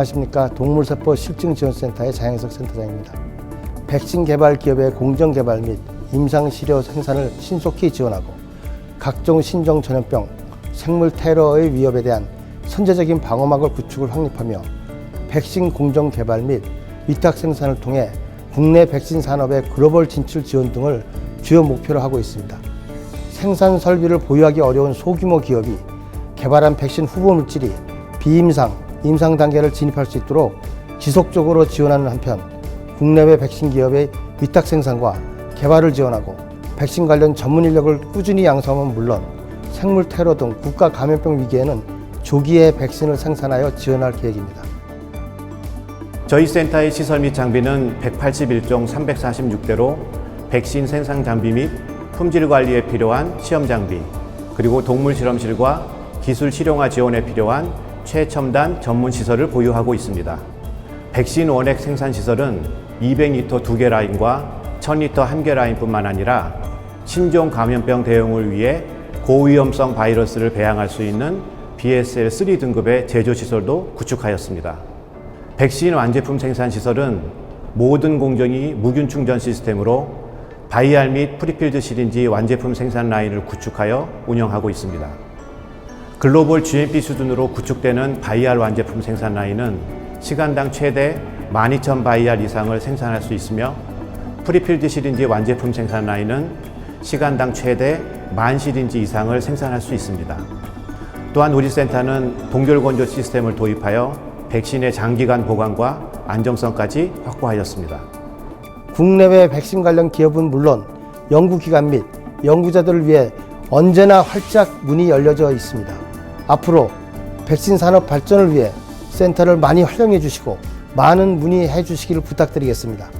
안녕하십니까 동물세포 실증지원센터의 장영석 센터장입니다. 백신 개발 기업의 공정 개발 및 임상 시료 생산을 신속히 지원하고 각종 신종 전염병, 생물 테러의 위협에 대한 선제적인 방어막을 구축을 확립하며 백신 공정 개발 및 위탁 생산을 통해 국내 백신 산업의 글로벌 진출 지원 등을 주요 목표로 하고 있습니다. 생산 설비를 보유하기 어려운 소규모 기업이 개발한 백신 후보 물질이 비임상, 임상 단계를 진입할 수 있도록 지속적으로 지원하는 한편 국내외 백신 기업의 위탁 생산과 개발을 지원하고 백신 관련 전문 인력을 꾸준히 양성하면 물론 생물 테러 등 국가 감염병 위기에는 조기에 백신을 생산하여 지원할 계획입니다. 저희 센터의 시설 및 장비는 181종 346대로 백신 생산 장비 및 품질 관리에 필요한 시험 장비, 그리고 동물 실험실과 기술 실용화 지원에 필요한 최첨단 전문 시설을 보유하고 있습니다. 백신 원액 생산 시설은 200리터 2개 라인과 1000리터 1개 라인뿐만 아니라 신종 감염병 대응을 위해 고위험성 바이러스를 배양할 수 있는 BSL-3 등급의 제조 시설도 구축하였습니다. 백신 완제품 생산 시설은 모든 공정이 무균 충전 시스템으로 바이알 및 프리필드 시린지 완제품 생산 라인을 구축하여 운영하고 있습니다. 글로벌 GMP 수준으로 구축되는 바이알 완제품 생산 라인은 시간당 최대 12,000 바이알 이상을 생산할 수 있으며 프리필드 시린지 완제품 생산 라인은 시간당 최대 만 시린지 이상을 생산할 수 있습니다. 또한 우리 센터는 동결 건조 시스템을 도입하여 백신의 장기간 보관과 안정성까지 확보하였습니다. 국내외 백신 관련 기업은 물론 연구기관 및 연구자들을 위해 언제나 활짝 문이 열려져 있습니다. 앞으로 백신 산업 발전을 위해 센터를 많이 활용해 주시고 많은 문의해 주시기를 부탁드리겠습니다.